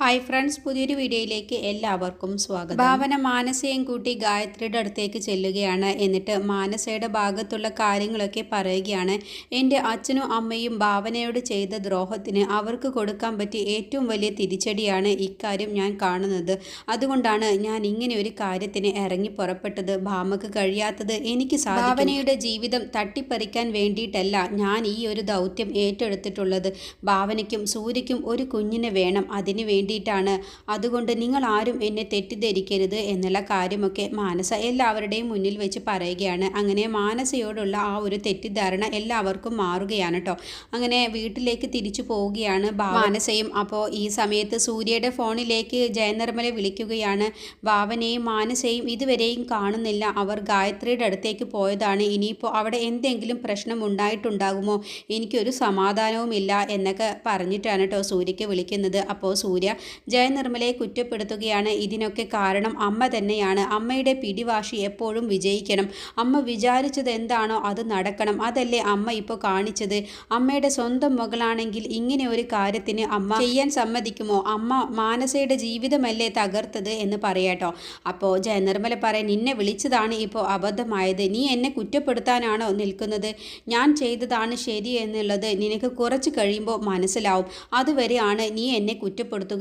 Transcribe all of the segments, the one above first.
Hi friends പുതിയൊരു വീഡിയോയിലേക്ക് എല്ലാവർക്കും സ്വാഗതം. ഭാവന മാനസയും കൂട്ടി ഗായത്രിയുടെ അടുത്തേക്ക് ചെല്ലുകയാണ്. എന്നിട്ട് മാനസയുടെ ഭാഗത്തുള്ള കാര്യങ്ങളൊക്കെ പറയുകയാണ്. എന്റെ അച്ഛനും അമ്മയും ഭാവനയോട് ചെയ്ത ദ്രോഹത്തിന് അവർക്ക് കൊടുക്കാൻ പറ്റിയ ഏറ്റവും വലിയ തിരിച്ചടിയാണ് ഇക്കാര്യം ഞാൻ കാണുന്നത്. അതുകൊണ്ടാണ് ഞാൻ ഇങ്ങനെ ഒരു കാര്യത്തിന് ഇറങ്ങി പുറപ്പെട്ടത്. ഭാമക്ക് കഴിയാത്തത് എനിക്ക് സാധിക്കും. ഭാവനയുടെ ജീവിതം തട്ടിപ്പറിക്കാൻ വേണ്ടിയിട്ടല്ല ഞാൻ ഈ ഒരു ദൗത്യം ഏറ്റെടുത്തിട്ടുള്ളത്. ഭാവനയ്ക്കും സൂര്യയ്ക്കും ഒരു കുഞ്ഞിനെ വേണം. അതിനു വേണ്ടിയിട്ടാണ്. അതുകൊണ്ട് നിങ്ങൾ ആരും എന്നെ തെറ്റിദ്ധരിക്കരുത് എന്നുള്ള കാര്യമൊക്കെ മാനസ എല്ലാവരുടെയും മുന്നിൽ വെച്ച് പറയുകയാണ്. അങ്ങനെ മാനസയോടുള്ള ആ ഒരു തെറ്റിദ്ധാരണ എല്ലാവർക്കും മാറുകയാണ് കേട്ടോ അങ്ങനെ വീട്ടിലേക്ക് തിരിച്ചു പോവുകയാണ് മാനസയും അപ്പോൾ ഈ സമയത്ത് സൂര്യയുടെ ഫോണിലേക്ക് ജയനിർമ്മല വിളിക്കുകയാണ്. ഭാവനയും മാനസയും ഇതുവരെയും കാണുന്നില്ല. അവർ ഗായത്രിയുടെ അടുത്തേക്ക് പോയതാണ്. ഇനിയിപ്പോൾ അവിടെ എന്തെങ്കിലും പ്രശ്നം ഉണ്ടായിട്ടുണ്ടാകുമോ? എനിക്കൊരു സമാധാനവുമില്ല എന്നൊക്കെ പറഞ്ഞിട്ടാണ് കേട്ടോ സൂര്യയ്ക്ക് വിളിക്കുന്നത്. അപ്പോൾ സൂര്യ ജയനിർമ്മലയെ കുറ്റപ്പെടുത്തുകയാണ്. ഇതിനൊക്കെ കാരണം അമ്മ തന്നെയാണ്. അമ്മയുടെ പിടിവാശി എപ്പോഴും വിജയിക്കണം. അമ്മ വിചാരിച്ചത് എന്താണോ അത് നടക്കണം. അതല്ലേ അമ്മ ഇപ്പോൾ കാണിച്ചത്. അമ്മയുടെ സ്വന്തം മകളാണെങ്കിൽ ഇങ്ങനെ ഒരു കാര്യത്തിന് അമ്മ ചെയ്യാൻ സമ്മതിക്കുമോ? അമ്മ മാനസയുടെ ജീവിതമല്ലേ തകർത്തത് എന്ന് പറയാട്ടോ അപ്പോൾ ജയനിർമ്മല പറയാൻ നിന്നെ വിളിച്ചതാണ് ഇപ്പോൾ അബദ്ധമായത്. നീ എന്നെ കുറ്റപ്പെടുത്താനാണോ നിൽക്കുന്നത്? ഞാൻ ചെയ്തതാണ് ശരി എന്നുള്ളത് നിനക്ക് കുറച്ച് കഴിയുമ്പോൾ മനസ്സിലാവും. അതുവരെയാണ് നീ എന്നെ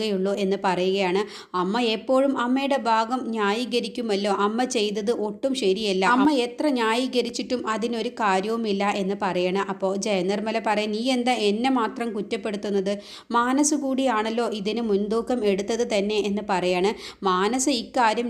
കുറ്റപ്പെടുത്തുകയുള്ളൂ എന്ന് പറയുകയാണ്. അമ്മ എപ്പോഴും അമ്മയുടെ ഭാഗം ന്യായീകരിക്കുമല്ലോ. അമ്മ ചെയ്തത് ഒട്ടും ശരിയല്ല. അമ്മ എത്ര ന്യായീകരിച്ചിട്ടും അതിനൊരു കാര്യവുമില്ല എന്ന് പറയണം. അപ്പോൾ ജയനിർമ്മല പറയാൻ നീ എന്താ എന്നെ മാത്രം കുറ്റപ്പെടുത്തുന്നത്? മാനസ് കൂടിയാണല്ലോ ഇതിന് മുൻതൂക്കം എടുത്തത് തന്നെ എന്ന് പറയാണ്. മാനസ് ഇക്കാര്യം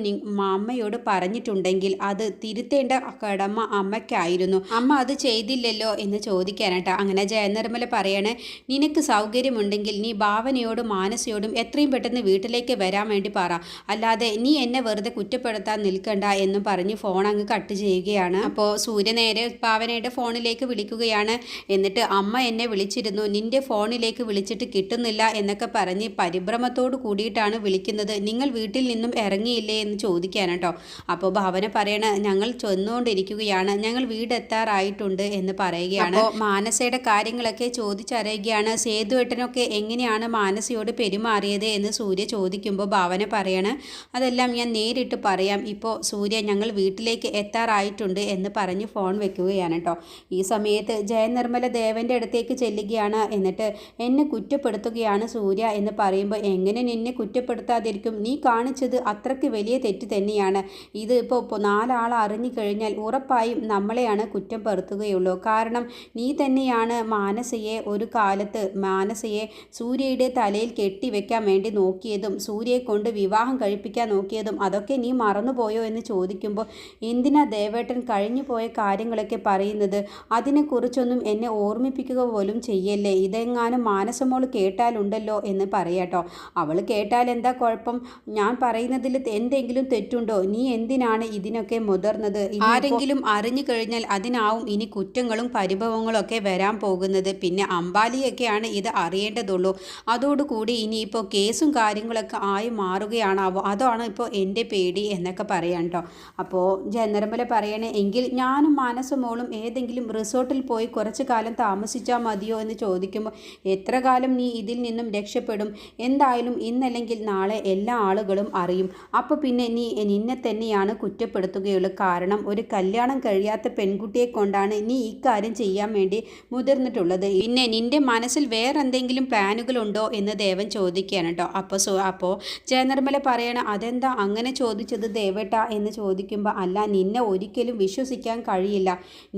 അമ്മയോട് പറഞ്ഞിട്ടുണ്ടെങ്കിൽ അത് തിരുത്തേണ്ട കടമ അമ്മയ്ക്കായിരുന്നു. അമ്മ അത് ചെയ്തില്ലല്ലോ എന്ന് ചോദിക്കാനട്ട. അങ്ങനെ ജയനിർമ്മല പറയാണ് നിനക്ക് സൗകര്യമുണ്ടെങ്കിൽ നീ ഭാവനയോടും മാനസയോടും എത്രയും പെട്ടെന്ന് വീട്ടിലേക്ക് വരാൻ വേണ്ടി പറ. അല്ലാതെ നീ എന്നെ വെറുതെ കുറ്റപ്പെടുത്താൻ നിൽക്കണ്ട എന്നും പറഞ്ഞ് ഫോൺ അങ്ങ് കട്ട് ചെയ്യുകയാണ്. അപ്പോൾ സൂര്യ നേരെ പാവനയുടെ ഫോണിലേക്ക് വിളിക്കുകയാണ്. എന്നിട്ട് അമ്മ എന്നെ വിളിച്ചിരുന്നു. നിന്റെ ഫോണിലേക്ക് വിളിച്ചിട്ട് കിട്ടുന്നില്ല എന്നൊക്കെ പറഞ്ഞ് പരിഭ്രമത്തോട് കൂടിയിട്ടാണ് വിളിക്കുന്നത്. നിങ്ങൾ വീട്ടിൽ നിന്നും ഇറങ്ങിയില്ലേ എന്ന് ചോദിക്കാൻ കേട്ടോ. അപ്പോൾ ഭാവന പറയണ ഞങ്ങൾ ചെന്നുകൊണ്ടിരിക്കുകയാണ്. ഞങ്ങൾ വീടെത്താറായിട്ടുണ്ട് എന്ന് പറയുകയാണ്. മാനസയുടെ കാര്യങ്ങളൊക്കെ ചോദിച്ചറിയുകയാണ്. സേതുവേട്ടനൊക്കെ എങ്ങനെയാണ് മാനസയോട് പെരുമാറിയത്? എന്ന് സൂര്യ ചോദിക്കുമ്പോൾ ഭാവന പറയണ് അതെല്ലാം ഞാൻ നേരിട്ട് പറയാം. ഇപ്പോൾ സൂര്യ ഞങ്ങൾ വീട്ടിലേക്ക് എത്താറായിട്ടുണ്ട് എന്ന് പറഞ്ഞ് ഫോൺ വെക്കുകയാണ് കേട്ടോ ഈ സമയത്ത് ജയനിർമ്മല ദേവന്റെ അടുത്തേക്ക് ചെല്ലുകയാണ്. എന്നിട്ട് എന്നെ കുറ്റപ്പെടുത്തുകയാണ് സൂര്യ എന്ന് പറയുമ്പോൾ എങ്ങനെ നിന്നെ കുറ്റപ്പെടുത്താതിരിക്കും? നീ കാണിച്ചത് അത്രയ്ക്ക് വലിയ തെറ്റ് തന്നെയാണ്. ഇത് ഇപ്പോൾ നാലാൾ അറിഞ്ഞു കഴിഞ്ഞാൽ ഉറപ്പായും നമ്മളെയാണ് കുറ്റം പെടുത്തുകയുള്ളൂ കാരണം നീ തന്നെയാണ് മാനസയെ ഒരു കാലത്ത് മാനസയെ സൂര്യയുടെ തലയിൽ കെട്ടിവെക്കാൻ വേണ്ടി നോക്കിയതും സൂര്യയെ കൊണ്ട് വിവാഹം കഴിപ്പിക്കാൻ നോക്കിയതും അതൊക്കെ നീ മറന്നുപോയോ എന്ന് ചോദിക്കുമ്പോൾ എന്തിനാ ദേവേട്ടൻ കഴിഞ്ഞു പോയ കാര്യങ്ങളൊക്കെ പറയുന്നത്? അതിനെക്കുറിച്ചൊന്നും എന്നെ ഓർമ്മിപ്പിക്കുക പോലും ചെയ്യല്ലേ? ഇതെങ്ങാനും മാനസമോൾ കേട്ടാലുണ്ടല്ലോ എന്ന് പറയാട്ടോ അവൾ കേട്ടാൽ എന്താ കുഴപ്പം? ഞാൻ പറയുന്നതിൽ എന്തെങ്കിലും തെറ്റുണ്ടോ? നീ എന്തിനാണ് ഇതിനൊക്കെ മുതിർന്നത്? ആരെങ്കിലും അറിഞ്ഞു കഴിഞ്ഞാൽ അതിനാവും ഇനി കുറ്റങ്ങളും പരിഭവങ്ങളും ഒക്കെ വരാൻ പോകുന്നത്. പിന്നെ അമ്പാലിയൊക്കെയാണ് ഇത് അറിയേണ്ടതുള്ളൂ. അതോടുകൂടി ഇനിയിപ്പോൾ കേസും കാര്യങ്ങളൊക്കെ ആയി മാറുകയാണ്. അതാണ് ഇപ്പോൾ എന്റെ പേടി എന്നൊക്കെ പറയാം കേട്ടോ അപ്പോൾ ജനറമ്പല പറയണേ എങ്കിൽ ഞാനും മാനസമോളും ഏതെങ്കിലും റിസോർട്ടിൽ പോയി കുറച്ച് കാലം താമസിച്ചാൽ മതിയോ എന്ന് ചോദിക്കുമ്പോൾ എത്ര കാലം നീ ഇതിൽ നിന്നും രക്ഷപ്പെടും? എന്തായാലും ഇന്നല്ലെങ്കിൽ നാളെ എല്ലാ ആളുകളും അറിയും. അപ്പോൾ പിന്നെ നീ നിന്നെ തന്നെയാണ് കുറ്റപ്പെടുത്തുകയുള്ളൂ. കാരണം ഒരു കല്യാണം കഴിയാത്ത പെൺകുട്ടിയെ കൊണ്ടാണ് നീ ഇക്കാര്യം ചെയ്യാൻ വേണ്ടി മുതിർന്നിട്ടുള്ളത്. പിന്നെ നിന്റെ മനസ്സിൽ വേറെ എന്തെങ്കിലും പ്ലാനുകളുണ്ടോ എന്ന് ദേവൻ ചോദിക്കുകയാണ് കേട്ടോ. അപ്പോൾ സോ അപ്പോൾ ജയനിർമ്മല പറയണ അതെന്താ അങ്ങനെ ചോദിച്ചത് ദേവേട്ട? എന്ന് ചോദിക്കുമ്പോൾ അല്ല നിന്നെ ഒരിക്കലും വിശ്വസിക്കാൻ കഴിയില്ല.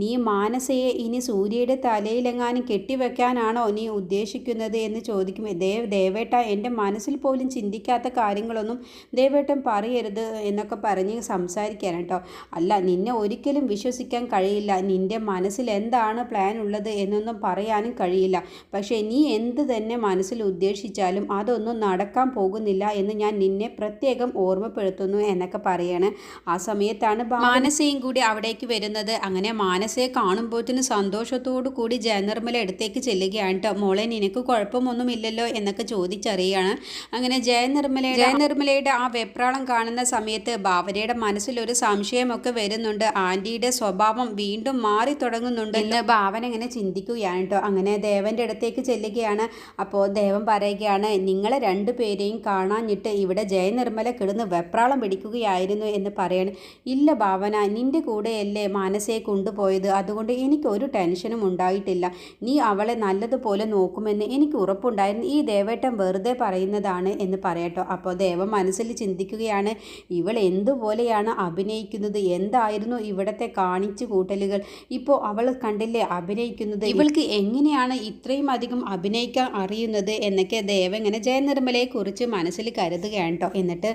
നീ മാനസയെ ഇനി സൂര്യയുടെ തലയിലെങ്ങാനും കെട്ടിവെക്കാനാണോ നീ ഉദ്ദേശിക്കുന്നത്? എന്ന് ചോദിക്കുമ്പോൾ ദേവ് ദേവേട്ട എന്റെ മനസ്സിൽ പോലും ചിന്തിക്കാത്ത കാര്യങ്ങളൊന്നും ദേവേട്ടൻ പറയരുത് എന്നൊക്കെ പറഞ്ഞ് സംസാരിക്കാൻ കേട്ടോ. അല്ല നിന്നെ ഒരിക്കലും വിശ്വസിക്കാൻ കഴിയില്ല. നിന്റെ മനസ്സിൽ എന്താണ് പ്ലാൻ ഉള്ളത് എന്നൊന്നും പറയാനും കഴിയില്ല. പക്ഷേ നീ എന്ത് തന്നെ മനസ്സിൽ ഉദ്ദേശിച്ചാലും അതൊന്നും നടക്കാൻ പോകുന്നില്ല എന്ന് ഞാൻ നിന്നെ പ്രത്യേകം ഓർമ്മപ്പെടുത്തുന്നു എന്നൊക്കെ പറയാണ്. ആ സമയത്താണ് മാനസയും കൂടി അവിടേക്ക് വരുന്നത്. അങ്ങനെ മാനസയെ കാണുമ്പോഴത്തേന് സന്തോഷത്തോടു കൂടി ജയനിർമ്മല അടുത്തേക്ക് ചെല്ലുകയാണ് കേട്ടോ മോളെ നിനക്ക് കുഴപ്പമൊന്നുമില്ലല്ലോ എന്നൊക്കെ ചോദിച്ചറിയാണ്. അങ്ങനെ ജയനിർമ്മല ജയനിർമ്മലയുടെ ആ വെപ്രാളം കാണുന്ന സമയത്ത് ഭാവനയുടെ മനസ്സിൽ ഒരു സംശയമൊക്കെ വരുന്നുണ്ട്. ആന്റിയുടെ സ്വഭാവം വീണ്ടും മാറി തുടങ്ങുന്നുണ്ട് എന്ന് ഭാവന ഇങ്ങനെ ചിന്തിക്കുകയാണ് കേട്ടോ അങ്ങനെ ദേവന്റെ അടുത്തേക്ക് ചെല്ലുകയാണ്. അപ്പോൾ ദേവൻ പറയുകയാണ് നിങ്ങളെ രണ്ടുപേരെയും കാണാഞ്ഞിട്ട് ഇവിടെ ജയനിർമ്മല കിടന്ന് വെപ്രാളം പിടിക്കുകയായിരുന്നു എന്ന് പറയണം. ഇല്ല ഭാവന നിന്റെ കൂടെയല്ലേ മാനസയെ കൊണ്ടുപോയത്? അതുകൊണ്ട് എനിക്ക് ഒരു ടെൻഷനും ഉണ്ടായിട്ടില്ല. നീ അവളെ നല്ലതുപോലെ നോക്കുമെന്ന് എനിക്ക് ഉറപ്പുണ്ടായിരുന്നു. ഈ ദേവേട്ടൻ വെറുതെ പറയുന്നതാണ് എന്ന് പറയട്ടോ. അപ്പോൾ ദേവൻ മനസ്സിൽ ചിന്തിക്കുകയാണ് ഇവൾ എന്തുപോലെയാണ് അഭിനയിക്കുന്നത്? എന്തായിരുന്നു ഇവിടത്തെ കാണിച്ചു കൂട്ടലുകൾ? ഇപ്പോൾ അവൾ കണ്ടില്ലേ അഭിനയിക്കുന്നത്? ഇവൾക്ക് എങ്ങനെയാണ് ഇത്രയും അധികം അഭിനയിക്കാൻ അറിയുന്നത്? എന്നൊക്കെ ദേവ ഇങ്ങനെ ജയനിർമ്മലയെ കുറിച്ച് മനസ്സിൽ കരുതുകയാണ് കേട്ടോ എന്നിട്ട്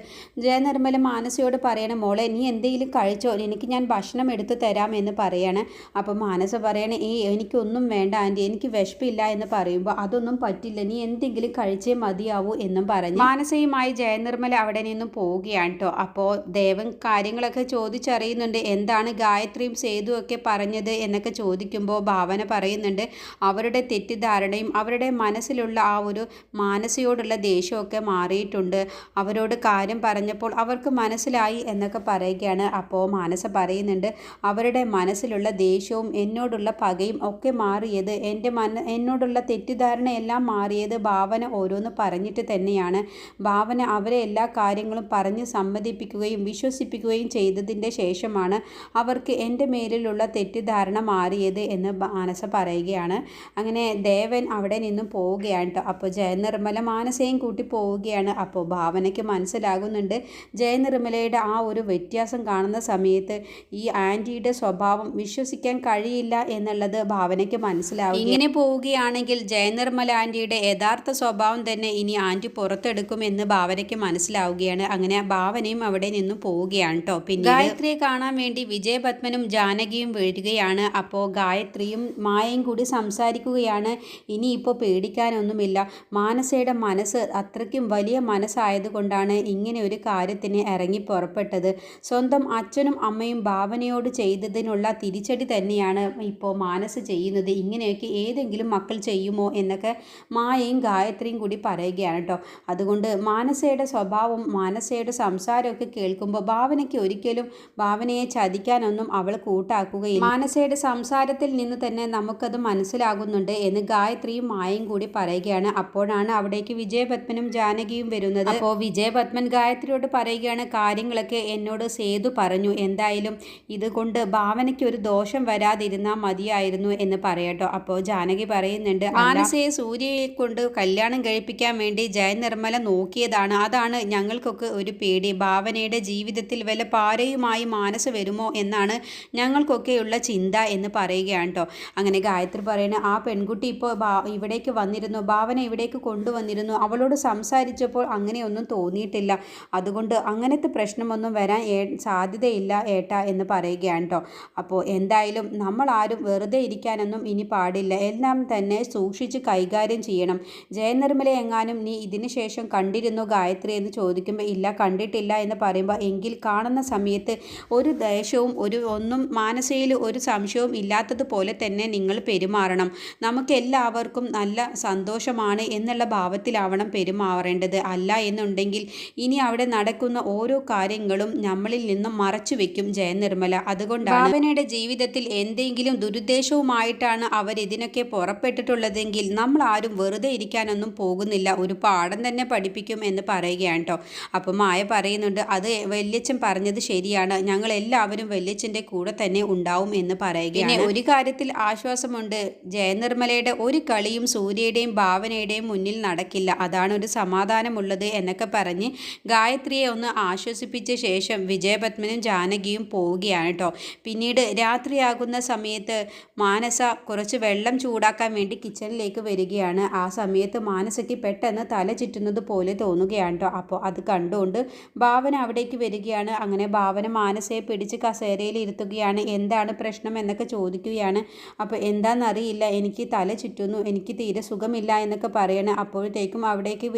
ജയനിർമ്മല മാനസയോട് പറയണ മോളെ നീ എന്തെങ്കിലും കഴിച്ചോ? എനിക്ക് ഞാൻ ഭക്ഷണം എടുത്തു തരാം എന്ന് പറയാണ്. അപ്പോൾ മാനസ പറയണേ ഈ എനിക്കൊന്നും വേണ്ട ആന്റി എനിക്ക് വിശപ്പില്ല എന്ന് പറയുമ്പോൾ അതൊന്നും പറ്റില്ല. നീ എന്തെങ്കിലും കഴിച്ചേ മതിയാവൂ എന്നും പറഞ്ഞു മാനസയുമായി ജയനിർമ്മല അവിടെ നിന്നും പോവുകയാണ് കേട്ടോ അപ്പോൾ ദേവൻ കാര്യങ്ങളൊക്കെ ചോദിച്ചറിയുന്നുണ്ട് എന്താണ് ഗായത്രിയും സേതുവൊക്കെ പറഞ്ഞത്? എന്നൊക്കെ ചോദിക്കുമ്പോൾ ഭാവന പറയുന്നുണ്ട് അവരുടെ തെറ്റിദ്ധാരണയും അവരുടെ മനസ്സിലുള്ള ആ ഒരു മാനസയോടുള്ള ദേഷ്യമൊക്കെ മാറിയിട്ടുണ്ട്. അവരോട് കാര്യം പറഞ്ഞപ്പോൾ അവർക്ക് മനസ്സിലായി എന്നൊക്കെ പറയുകയാണ്. അപ്പോൾ മാനസ പറയുന്നുണ്ട് അവരുടെ മനസ്സിലുള്ള ദേഷ്യവും എന്നോടുള്ള പകയും ഒക്കെ മാറിയത് എന്റെ മന എന്നോടുള്ള തെറ്റിദ്ധാരണയെല്ലാം മാറിയത് ഭാവന ഓരോന്ന് പറഞ്ഞിട്ട് തന്നെയാണ്. ഭാവന അവരെ എല്ലാ കാര്യങ്ങളും പറഞ്ഞ് സമ്മതിപ്പിക്കുകയും വിശ്വസിപ്പിക്കുകയും ചെയ്തതിന്റെ ശേഷമാണ് അവർക്ക് എന്റെ മേലിലുള്ള തെറ്റിദ്ധാരണ മാറിയത് എന്ന് മാനസ പറയുകയാണ്. അങ്ങനെ ദേവൻ അവിടെ നിന്നും പോവുകയാണ് കേട്ടോ അപ്പോൾ ജയനിർമ്മല മാനസയും കൂട്ടി പോവുകയാണ്. അപ്പോൾ ഭാവനയ്ക്ക് മനസ്സിലാകുന്നുണ്ട് ജയനിർമ്മലയുടെ ആ ഒരു വ്യത്യാസം കാണുന്ന സമയത്ത് ഈ ആന്റിയുടെ സ്വഭാവം വിശ്വസിക്കാൻ കഴിയില്ല എന്നുള്ളത് ഭാവനയ്ക്ക് മനസ്സിലാവും ഇങ്ങനെ പോവുകയാണെങ്കിൽ ജയനിർമ്മല ആന്റിയുടെ യഥാർത്ഥ സ്വഭാവം തന്നെ ഇനി ആന്റി പുറത്തെടുക്കുമെന്ന് ഭാവനയ്ക്ക് മനസ്സിലാവുകയാണ്. അങ്ങനെ ഭാവനയും അവിടെ നിന്നും പോവുകയാണ് കേട്ടോ പിന്നെ ഗായത്രിയെ കാണാൻ വേണ്ടി വിജയപത്മനും ജാനകിയും വരികയാണ് അപ്പോൾ ഗായത്രിയും മായയും കൂടി സംസാരിക്കുകയാണ്. ഇനിയിപ്പോൾ പേടിക്കാനൊന്നുമില്ല. മാനസയുടെ മനസ്സ് അത്രയ്ക്കും വലിയ മനസ്സായതുകൊണ്ടാണ് ഇങ്ങനെ ഒരു കാര്യത്തിന് ഇറങ്ങി പുറപ്പെട്ടത്. സ്വന്തം അച്ഛനും അമ്മയും ഭാവനയോട് ചെയ്തതിനുള്ള തിരിച്ചടി തന്നെയാണ് ഇപ്പോൾ മാനസ് ചെയ്യുന്നത്. ഇങ്ങനെയൊക്കെ ഏതെങ്കിലും മക്കൾ ചെയ്യുമോ എന്നൊക്കെ മായയും ഗായത്രിയും കൂടി പറയുകയാണ് കേട്ടോ. അതുകൊണ്ട് മാനസയുടെ സ്വഭാവം മാനസയുടെ സംസാരമൊക്കെ കേൾക്കുമ്പോൾ ഭാവനയ്ക്ക് ഒരിക്കലും ഭാവനയെ ചതിക്കാനൊന്നും അവൾ കൂട്ടാക്കുകയില്ല. മാനസയുടെ സംസാരത്തിൽ നിന്ന് തന്നെ നമുക്കത് മനസ്സിലാകുന്നുണ്ട് എന്ന് ഗായത്രിയും മായയും കൂടി പറയുകയാണ്. അപ്പോഴാണ് അവിടേക്ക് വിജയപത്മനും ജാനകിയും വരുന്നത്. അപ്പോൾ വിജയപത്മൻ ഗായത്രിയോട് പറയുകയാണ് കാര്യങ്ങളൊക്കെ എന്നോട് സേതു പറഞ്ഞു. എന്തായാലും ഇതുകൊണ്ട് ഭാവനയ്ക്ക് ഒരു ദോഷം വരാതിരുന്നാൽ മതിയായിരുന്നു എന്ന് പറയട്ടോ. അപ്പോൾ ജാനകി പറയുന്നുണ്ട് മാനസയെ സൂര്യയെ കൊണ്ട് കല്യാണം കഴിപ്പിക്കാൻ വേണ്ടി ജയനിർമ്മല നോക്കിയതാണ്. അതാണ് ഞങ്ങൾക്കൊക്കെ ഒരു പേടി. ഭാവനയുടെ ജീവിതത്തിൽ വല്ല പാരയുമായി മാനസ് വരുമോ എന്നാണ് ഞങ്ങൾക്കൊക്കെയുള്ള ചിന്ത എന്ന് പറയുകയാണ് കേട്ടോ അങ്ങനെ ഗായത്രി പറയുന്നത് ആ പെൺകുട്ടി ഇപ്പോൾ ഇവിടേക്ക് വന്നിരുന്നു. ഭാവന ഇവിടേക്ക് കൊണ്ടുവന്നിരുന്നു. അവളോട് സംസാരിച്ചപ്പോൾ അങ്ങനെയൊന്നും തോന്നിയിട്ടില്ല. അതുകൊണ്ട് അങ്ങനത്തെ പ്രശ്നമൊന്നും വരാൻ സാധ്യതയില്ല ഏട്ടാ എന്ന് പറയുകയാണ് കേട്ടോ അപ്പോൾ എന്തായാലും നമ്മൾ ആരും വെറുതെ ഇരിക്കാനൊന്നും ഇനി പാടില്ല. എല്ലാം തന്നെ സൂക്ഷിച്ച് കൈകാര്യം ചെയ്യണം. ജയനിർമ്മല എങ്ങാനും നീ ഇതിന് ശേഷം കണ്ടിരുന്നു ഗായത്രി എന്ന് ചോദിക്കുമ്പോൾ ഇല്ല കണ്ടിട്ടില്ല എന്ന് പറയുമ്പോൾ എങ്കിൽ കാണുന്ന സമയത്ത് ഒരു ദേഷ്യവും ഒരു ഒന്നും മാനസയിൽ ഒരു സംശയവും ഇല്ലാത്തതുപോലെ തന്നെ നിങ്ങൾ പെരുമാറണം. നമുക്കെല്ലാവർക്കും നല്ല സന്തോഷമാണ് എന്നുള്ള ഭാവത്തിലാവണം. പെരുമാറേണ്ടത് അല്ല എന്നുണ്ടെങ്കിൽ ഇനി അവിടെ നടക്കുന്ന ഓരോ കാര്യങ്ങളും നമ്മളിൽ നിന്നും മറച്ചു വെക്കും ജയനിർമ്മല അതുകൊണ്ടാണ് ഭാവനയുടെ ജീവിതത്തിൽ എന്തെങ്കിലും ദുരുദ്ദേശവുമായിട്ടാണ് അവർ ഇതിനൊക്കെ പുറപ്പെട്ടിട്ടുള്ളതെങ്കിൽ നമ്മൾ ആരും വെറുതെ ഇരിക്കാനൊന്നും പോകുന്നില്ല. ഒരു പാഠം തന്നെ പഠിപ്പിക്കും എന്ന് പറയുകയാണ് കേട്ടോ. അപ്പം മായ പറയുന്നുണ്ട് അത് വല്യച്ഛൻ പറഞ്ഞത് ശരിയാണ്. ഞങ്ങൾ എല്ലാവരും വല്യച്ഛന്റെ കൂടെ തന്നെ ഉണ്ടാവും എന്ന് പറയുകയാണ്. പിന്നെ ഒരു കാര്യത്തിൽ ആശ്വാസമുണ്ട് ജയനിർമ്മലയുടെ ഒരു കളിയും സൂര്യയുടെയും ഭാവനയുടെയും മുന്നിൽ നടക്കില്ല. അതാണ് ഒരു സമാധാനമുള്ളത് എന്നൊക്കെ പറഞ്ഞ് ഗായത്രിയെ ഒന്ന് ആശ്വസിപ്പിച്ച ശേഷം വിജയപത്മനും ജാനകിയും പോവുകയാണ് കേട്ടോ. പിന്നീട് രാത്രിയാകുന്ന സമയത്ത് മാനസ കുറച്ച് വെള്ളം ചൂടാക്കാൻ വേണ്ടി കിച്ചണിലേക്ക് വരികയാണ്. ആ സമയത്ത് മാനസയ്ക്ക് പെട്ടെന്ന് തല ചുറ്റുന്നത് പോലെ തോന്നുകയാണ് കേട്ടോ. അപ്പോൾ അത് കണ്ടുകൊണ്ട് ഭാവന അവിടേക്ക് വരികയാണ്. അങ്ങനെ ഭാവന മാനസയെ പിടിച്ച് കസേരയിൽ ഇരുത്തുകയാണ്. എന്താണ് പ്രശ്നം എന്നൊക്കെ ചോദിക്കുകയാണ്. അപ്പോൾ എന്താണെന്നറിയില്ല. എനിക്ക് തല ചുറ്റുന്നു. എനിക്ക് തീരെ സുഖമില്ല എന്നൊക്കെ പറയണേ. അപ്പോഴത്തേക്കും അവിടേക്ക്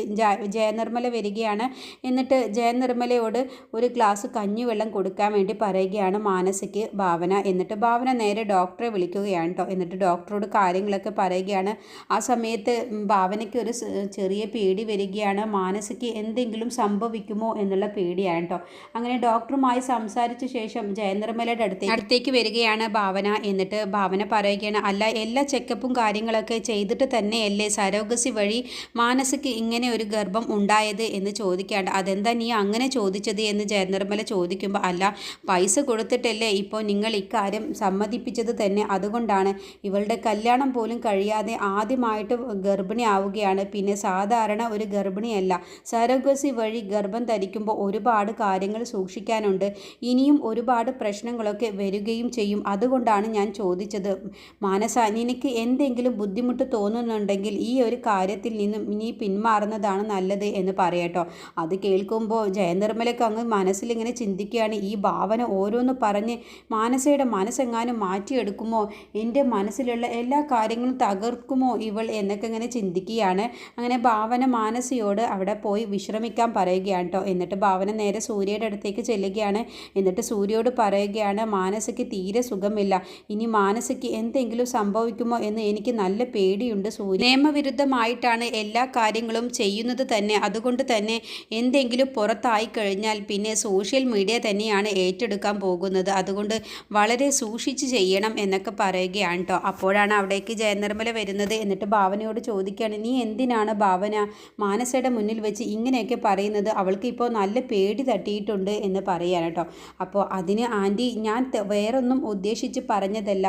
ജയനിർമ്മല വരികയാണ്. എന്നിട്ട് ജയനിർമ്മലയോട് ഒരു ഗ്ലാസ് കഞ്ഞിവെള്ളം കൊടുക്കാൻ വേണ്ടി പറയുകയാണ് മാനസിക്ക് ഭാവന. എന്നിട്ട് ഭാവന നേരെ ഡോക്ടറെ വിളിക്കുകയാണ് കേട്ടോ എന്നിട്ട് ഡോക്ടറോട് കാര്യങ്ങളൊക്കെ പറയുകയാണ്. ആ സമയത്ത് ഭാവനയ്ക്ക് ഒരു ചെറിയ പേടി വരികയാണ്. മാനസിക്ക് എന്തെങ്കിലും സംഭവിക്കുമോ എന്നുള്ള പേടിയാണ് കേട്ടോ അങ്ങനെ ഡോക്ടറുമായി സംസാരിച്ച ശേഷം ജയനിർമ്മലയുടെ അടുത്തേക്ക് അടുത്തേക്ക് വരികയാണ് ഭാവന. എന്നിട്ട് ഭാവന പറയുകയാണ് അല്ല എല്ലാ ചെക്കപ്പും കാര്യങ്ങളൊക്കെ ചെയ്തിട്ട് തന്നെയല്ലേ സരോഗസി വഴി മാനസയ്ക്ക് ഇങ്ങനെ ഒരു ഗർഭം ഉണ്ടായത് എന്ന് ചോദിക്കാണ്ട് അതെന്താ നീ അങ്ങനെ ചോദിച്ചത്? എന്ന് ജയനിർമ്മല ചോദിക്കുമ്പോൾ അല്ല പൈസ കൊടുത്തിട്ടല്ലേ ഇപ്പോൾ നിങ്ങൾ ഇക്കാര്യം സമ്മതിപ്പിച്ചത് തന്നെ. അതുകൊണ്ടാണ് ഇവളുടെ കല്യാണം പോലും കഴിയാതെ ആദ്യമായിട്ട് ഗർഭിണി ആവുകയാണ്. പിന്നെ സാധാരണ ഒരു ഗർഭിണിയല്ല. സരോഗസി വഴി ഗർഭം ധരിക്കുമ്പോൾ ഒരുപാട് കാര്യങ്ങൾ സൂക്ഷിക്കാനുണ്ട്. ഇനിയും ഒരുപാട് പ്രശ്നങ്ങളൊക്കെ വരികയും ചെയ്യും. അതുകൊണ്ടാണ് ഞാൻ ചോദിച്ചത്. മാനസ നിനക്ക് എന്തെങ്കിലും ബുദ്ധിമുട്ട് തോന്നുന്നുണ്ടെങ്കിൽ ഈ ഒരു കാര്യത്തിൽ നിന്നും ഇനി പിന്മാറുന്നതാണ് നല്ലത് എന്ന് പറയട്ടോ അത് കേൾക്കുമ്പോൾ ജയനിർമ്മലക്ക് അങ്ങ് മനസ്സിലിങ്ങനെ ചിന്തിക്കുകയാണ്. ഈ ഭാവന ഓരോന്ന് പറഞ്ഞ് മാനസയുടെ മനസ്സെങ്ങാനും മാറ്റിയെടുക്കുമോ? എന്റെ മനസ്സിലുള്ള എല്ലാ കാര്യങ്ങളും തകർക്കുമോ ഇവൾ എന്നൊക്കെ ഇങ്ങനെ ചിന്തിക്കുകയാണ്. അങ്ങനെ ഭാവന മാനസയോട് അവിടെ പോയി വിശ്രമിക്കാൻ പറയുകയാണ് കേട്ടോ. എന്നിട്ട് ഭാവന നേരെ സൂര്യയുടെ അടുത്തേക്ക് ചെല്ലുകയാണ്. എന്നിട്ട് സൂര്യയോട് പറയുകയാണ് മാനസയ്ക്ക് തീരെ സുഖമില്ല. ഇനി മാനസയ്ക്ക് എന്തെങ്കിലും സംഭവിക്കുമോ എന്ന് എനിക്ക് നല്ല പേടിയുണ്ട് സൂര്യ. നിയമവിരുദ്ധമായിട്ടാണ് എല്ലാ കാര്യങ്ങളും ചെയ്യുന്നത് തന്നെ. അതുകൊണ്ട് തന്നെ എന്തെങ്കിലും പുറത്തായി കഴിഞ്ഞാൽ പിന്നെ സോഷ്യൽ മീഡിയ തന്നെയാണ് ഏറ്റെടുക്കാൻ പോകുന്നത്. അതുകൊണ്ട് വളരെ സൂക്ഷിച്ച് ചെയ്യണം എന്നൊക്കെ പറയുകയാണ് കേട്ടോ അപ്പോഴാണ് അവിടേക്ക് ജയനിർമ്മല വരുന്നത്. എന്നിട്ട് ഭാവനയോട് ചോദിക്കുകയാണ് നീ എന്തിനാണ് ഭാവന മാനസയുടെ മുന്നിൽ വെച്ച് ഇങ്ങനെയൊക്കെ പറയുന്നത്? അവൾക്ക് ഇപ്പോൾ നല്ല പേടി തട്ടിയിട്ടുണ്ട് എന്ന് പറയാൻ കേട്ടോ അപ്പോൾ അതിന് ആന്റി ഞാൻ വേറൊന്നും ഉദ്ദേശിച്ച് പറഞ്ഞതല്ല.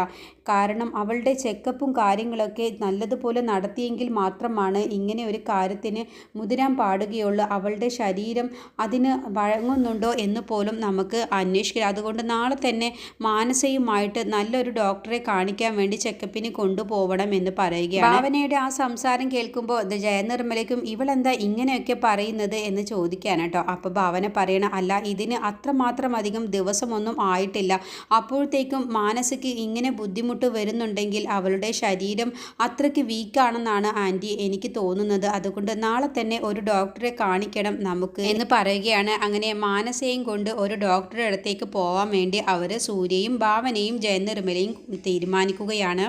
കാരണം അവളുടെ ചെക്കപ്പും കാര്യങ്ങളൊക്കെ നല്ലതുപോലെ നടത്തിയെങ്കിൽ മാത്രമാണ് ഇങ്ങനെ ഒരു കാര്യത്തിന് മുതിരാൻ പാടുകയുള്ളൂ. അവളുടെ ശരീരം അതിന് വഴങ്ങുന്നുണ്ടോ എന്ന് പോലും നമുക്ക് അന്വേഷിക്കാം അതുകൊണ്ട് നാളെ തന്നെ മാനസയുമായിട്ട് നല്ലൊരു ഡോക്ടറെ കാണിക്കാൻ വേണ്ടി ചെക്കപ്പിന് കൊണ്ടുപോകണം എന്ന് പറയുകയാണ്. ഭാവനയുടെ ആ സംസാരം കേൾക്കുമ്പോൾ ജയനിർമ്മലയ്ക്കും ഇവളെന്താ ഇങ്ങനെയൊക്കെ പറയുന്നത് എന്ന് ചോദിക്കാനാണ് കേട്ടോ. അപ്പോൾ ഭാവന പറയണം അല്ല ഇതിന് അത്രമാത്രം അധികം ദിവസമൊന്നും ആയിട്ടില്ല. അപ്പോഴത്തേക്കും മാനസിക്ക് ഇങ്ങനെ ബുദ്ധിമുട്ട് വരുന്നുണ്ടെങ്കിൽ അവളുടെ ശരീരം അത്രയ്ക്ക് വീക്കാണെന്നാണ് ആന്റി എനിക്ക് തോന്നുന്നത്. അതുകൊണ്ട് നാളെ തന്നെ ഒരു ഡോക്ടറെ കാണിക്കണം നമുക്ക് എന്ന് പറയുകയാണ്. അങ്ങനെ മാനസയും കൊണ്ട് ഒരു ഡോക്ടറെ അടുത്തേക്ക് പോവാൻ വേണ്ടി അവർ സൂര്യയും ഭാവനയും ജയനിർമ്മലയും തീരുമാനിക്കുകയാണ്.